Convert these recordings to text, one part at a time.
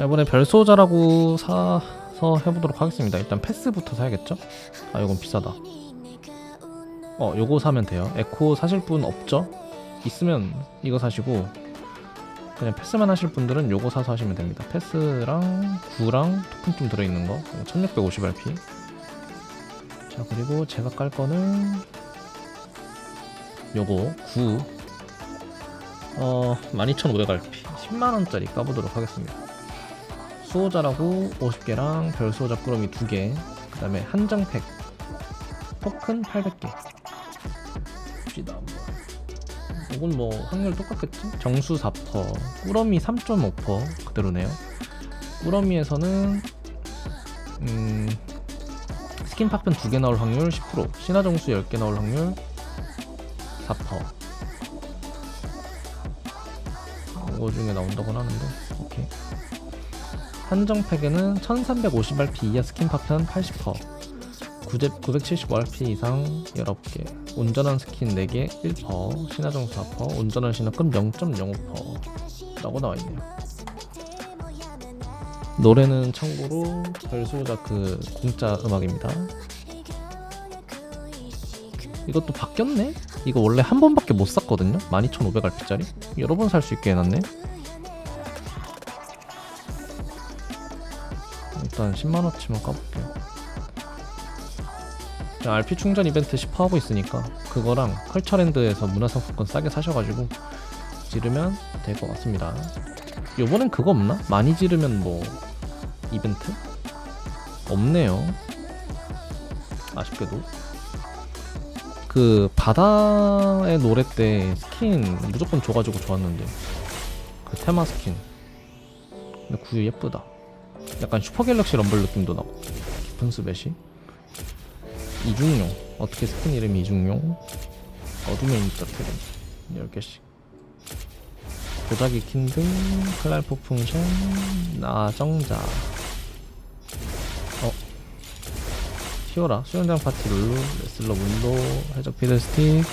자 이번에 별소자라고 사서 해보도록 하겠습니다. 일단 패스부터 사야겠죠? 아 이건 비싸다. 어 요거 사면 돼요. 에코 사실 분 없죠? 있으면 이거 사시고 그냥 패스만 하실 분들은 요거 사서 하시면 됩니다. 패스랑 구랑 토큰 좀 들어있는 거. 1650RP 자 그리고 제가 깔 거는 요거 9 어 12500RP 10만원짜리 까보도록 하겠습니다 수호자라고 50개랑 별수호자 꾸러미 2개 그 다음에 한정팩 토큰 800개. 봅시다 한번. 이건 뭐 확률 똑같겠지? 정수 4% 꾸러미 3.5% 그대로네요. 꾸러미에서는 음 스킨 파편 2개 나올 확률 10% 신화 정수 10개 나올 확률 4% 이거 중에 나온다고 하는데 오케이 한정팩에는 1350RP 이하 스킨 파편 80% 975RP 이상 19개. 온전한 스킨 4개 1% 신화 정수 4% 온전한 신화금 0.05% 라고 나와있네요. 노래는 참고로 별소자 그 공짜 음악입니다. 이것도 바뀌었네? 이거 원래 한 번밖에 못 샀거든요? 12,500RP짜리? 여러 번 살 수 있게 해놨네 일단 10만원치만 까볼게요. RP 충전 이벤트 10% 하고 있으니까 그거랑 컬처랜드에서 문화상품권 싸게 사셔가지고 지르면 될 것 같습니다. 요번엔 그거 없나? 많이 지르면 뭐 이벤트? 없네요. 아쉽게도. 그 바다의 노래 때 스킨 무조건 줘가지고 좋았는데. 그 테마 스킨. 근데 구유 예쁘다 약간 슈퍼갤럭시 럼블 느낌도 나고. 깊은 스벳이 이중용. 어떻게 스킨 이름이 이중용? 어둠의 인터테른 10개씩. 도자기 킨드 클랄포 풍션 나정자. 어? 피오라. 수영장 파티 룰루 레슬러 문도 해적 피들스틱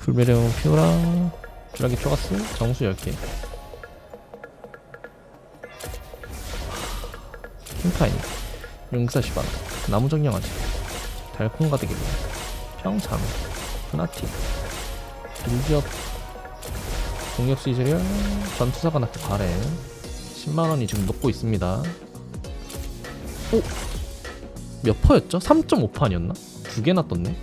불매령 피오라 주라기 초가스 정수 10개 킹카인 용사 시바나 나무 정령아지 달콤 가득이 평참 프나틱 일지업 공격 시즈리얼 전투사가 낙 바렌 10만원이 지금 녹고 있습니다 오? 몇 퍼였죠? 3.5퍼 아니었나? 두 개나 떴네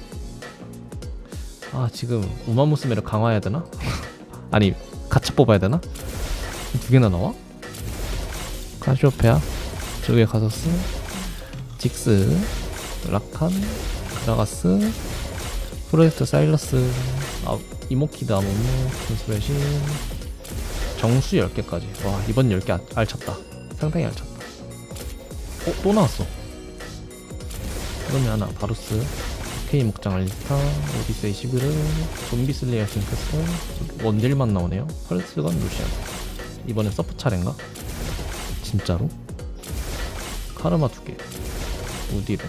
아 지금 우마무스메를 강화해야 되나? 아니 같이 뽑아야 되나? 두 개나 나와? 카시오페아 저기에 가서스 직스 라칸 그라가스 프로젝트 사일러스. 아, 이모키드 아모무 킨스베신 정수 10개까지. 와 이번 10개 알- 알찼다. 상당히 알찼다. 어? 또 나왔어. 그러면 하나 바루스 K 목장 알리스타 오디세이 시그르 좀비 슬레이어 싱크스 원딜만 나오네요. 펄스건 루시안. 이번엔 서프 차례인가? 진짜로? 카르마 두개. 우디르.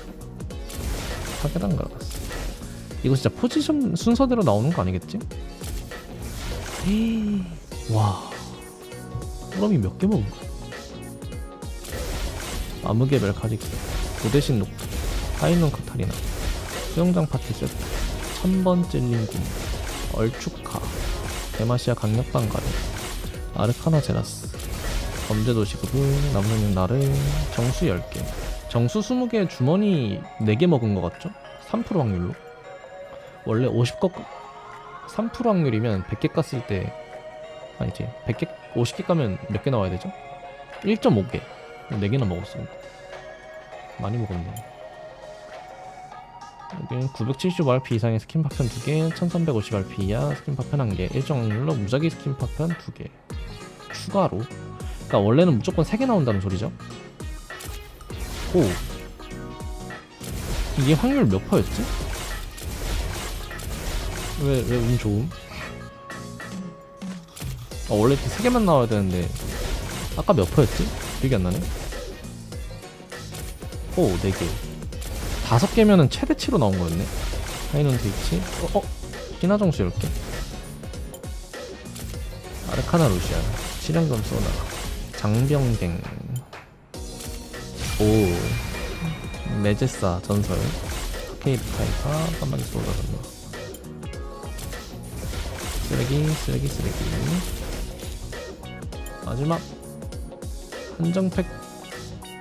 사계단 가라갔어 이거 진짜 포지션 순서대로 나오는 거 아니겠지? 에이, 와. 그럼이 몇 개 먹은 거야? 아무개별 카직스 고대신 녹두 하이논 카타리나. 수영장 파티 세트. 천번 찔린 군 얼축카. 데마시아 강력반 가르 아르카나 제라스 범죄도시 그룹 남성님 나를 정수 10개. 정수 20개 주머니 4개 먹은 것 같죠? 3% 확률로? 원래 50거 3% 확률이면 100개 깠을 때 아니지 100개 50개 까면 몇 개 나와야 되죠? 1.5개. 4개나 먹었어 많이 먹었네 여기는 970RP 이상의 스킨 파편 2개 1350RP 이하 스킨 파편 1개 일정 확률로 무작위 스킨 파편 2개. 추가로 그러니까 원래는 무조건 3개 나온다는 소리죠 오 이게 확률 몇 퍼였지? 왜 왜 운 좋음? 아, 원래 이렇게 3개만 나와야 되는데 아까 몇 퍼였지? 기억이 안 나네 오 4개 다섯 개면은 최대치로 나온 거였네 하이넌 트위치 어? 어? 신화정수 10개 아르카나 루시안 실현검 소나 장병갱. 오. 메제사 전설. 스케이트 타이파. 깜빡이 쏟아졌나 쓰레기 쓰레기 쓰레기. 마지막. 한정팩.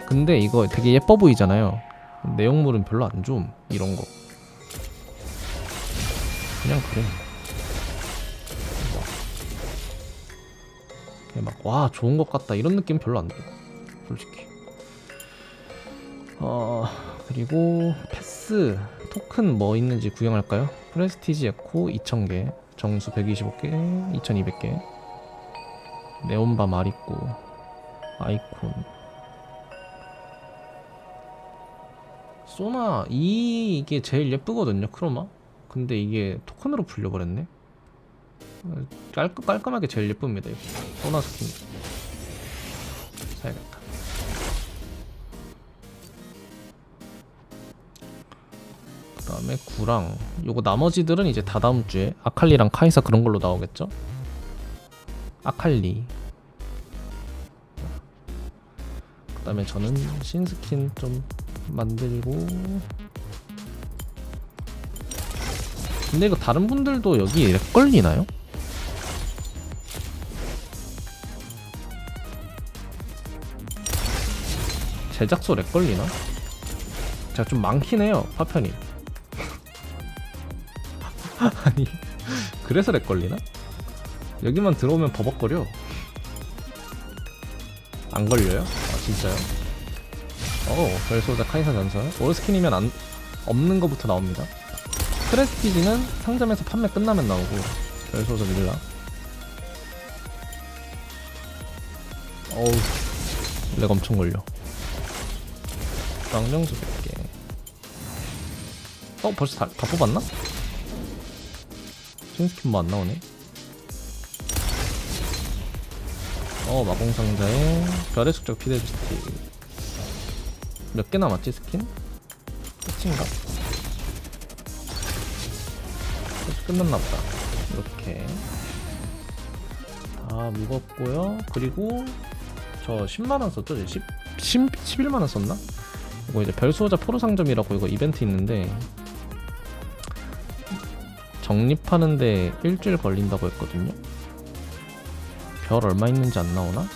근데 이거 되게 예뻐 보이잖아요. 내용물은 별로 안 좀 이런 거. 그냥 그래 막와 좋은 것 같다. 이런 느낌 별로 안 들어. 솔직히. 어 그리고 패스. 토큰 뭐 있는지 구경할까요? 프레스티지 에코 2000개. 정수 125개. 2200개. 네온바 마리꼬 아이콘. 소나 이 이게 제일 예쁘거든요 크로마. 근데 이게 토큰으로 풀려버렸네. 어, 깔끔, 깔끔하게 제일 예쁩니다. 이거. 소나 스킨. 사야겠다. 그 다음에 구랑. 요거 나머지들은 이제 다 다음 주에 아칼리랑 카이사 그런 걸로 나오겠죠? 아칼리. 그 다음에 저는 신스킨 좀 만들고. 근데 이거 다른 분들도 여기 렉 걸리나요? 제작소 렉 걸리나? 제가 좀 많긴 해요 파편이 아니 그래서 렉 걸리나? 여기만 들어오면 버벅거려 안 걸려요? 아 진짜요? 어 별소자 카이사 전설 올스킨이면 안 없는 거부터 나옵니다 프레스티지는 상점에서 판매 끝나면 나오고 별소자 밀라 어우 렉 엄청 걸려 망명수 100개 어 벌써 다, 다 뽑았나? 신스킨 뭐 안 나오네 어 마공상자에 별의 숙적 피데스틱 몇개 남았지 스킨? 끝인가? 끝- 끝났나 보다 이렇게 다 묵었고요 그리고 저 10만원 썼죠? 이제 10, 10, 11만원 썼나? 이거 이제 별수호자 포로 상점이라고 이거 이벤트 있는데 적립하는데 일주일 걸린다고 했거든요. 별 얼마 있는지 안 나오나?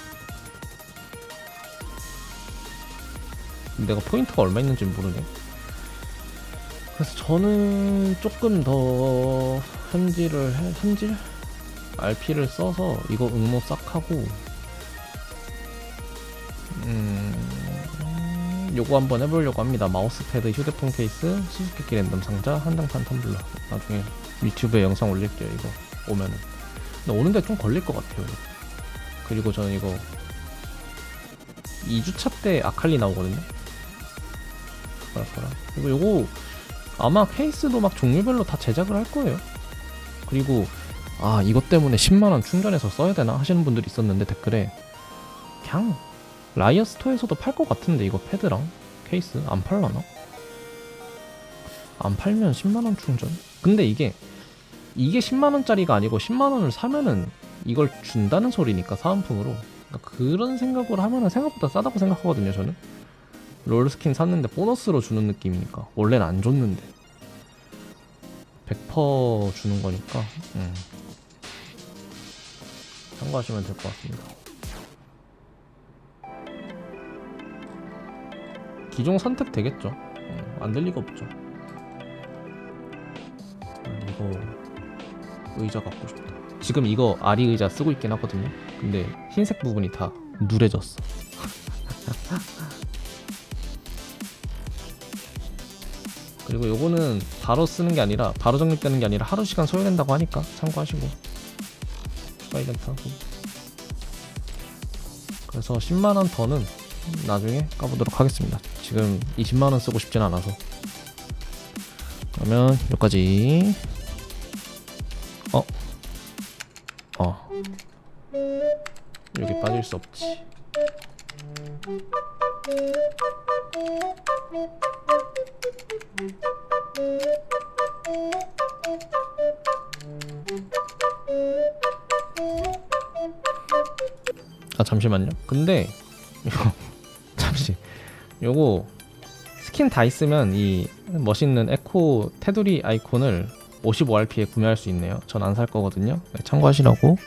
내가 포인트가 얼마 있는지 모르네. 그래서 저는 조금 더 현질을 해, 현질? RP를 써서 이거 응모 싹 하고 요거 한번 해보려고 합니다. 마우스패드, 휴대폰 케이스, 수수께끼 랜덤 상자, 한정판 텀블러. 나중에 유튜브에 영상 올릴게요. 이거 오면은. 근데 오는데 좀 걸릴 것 같아요. 그리고 저는 이거 2주차 때 아칼리 나오거든요. 그렇더라. 그리고 요거 아마 케이스도 막 종류별로 다 제작을 할 거예요. 그리고 아 이것 때문에 10만원 충전해서 써야 되나 하시는 분들이 있었는데 댓글에 그냥 라이어 스토어에서도 팔 것 같은데 이거 패드랑? 케이스? 안 팔라나? 안 팔면 10만원 충전? 근데 이게 이게 10만원짜리가 아니고 10만원을 사면은 이걸 준다는 소리니까 사은품으로. 그러니까 그런 생각으로 하면은 생각보다 싸다고 생각하거든요 저는. 롤 스킨 샀는데 보너스로 주는 느낌이니까. 원래는 안 줬는데. 100% 주는 거니까 음. 참고하시면 될 것 같습니다 기종 선택 되겠죠. 어, 안될 리가 없죠. 음, 이거 의자 갖고 싶다. 지금 이거 아리 의자 쓰고 있긴 하거든요. 근데 흰색 부분이 다 누래졌어. 그리고 요거는 바로 쓰는 게 아니라 바로 적립되는 게 아니라 하루 시간 소요된다고 하니까 참고하시고 추가 이벤트 그래서 10만원 더는 나중에 까보도록 하겠습니다. 지금 20만원 쓰고 싶진 않아서. 그러면 여기까지. 어? 어. 여기 빠질 수 없지. 아, 잠 잠시만요. 근데 요거 스킨 다 있으면 이 멋있는 에코 테두리 아이콘을 55RP에 구매할 수 있네요. 전 안 살 거거든요. 네, 참고하시라고.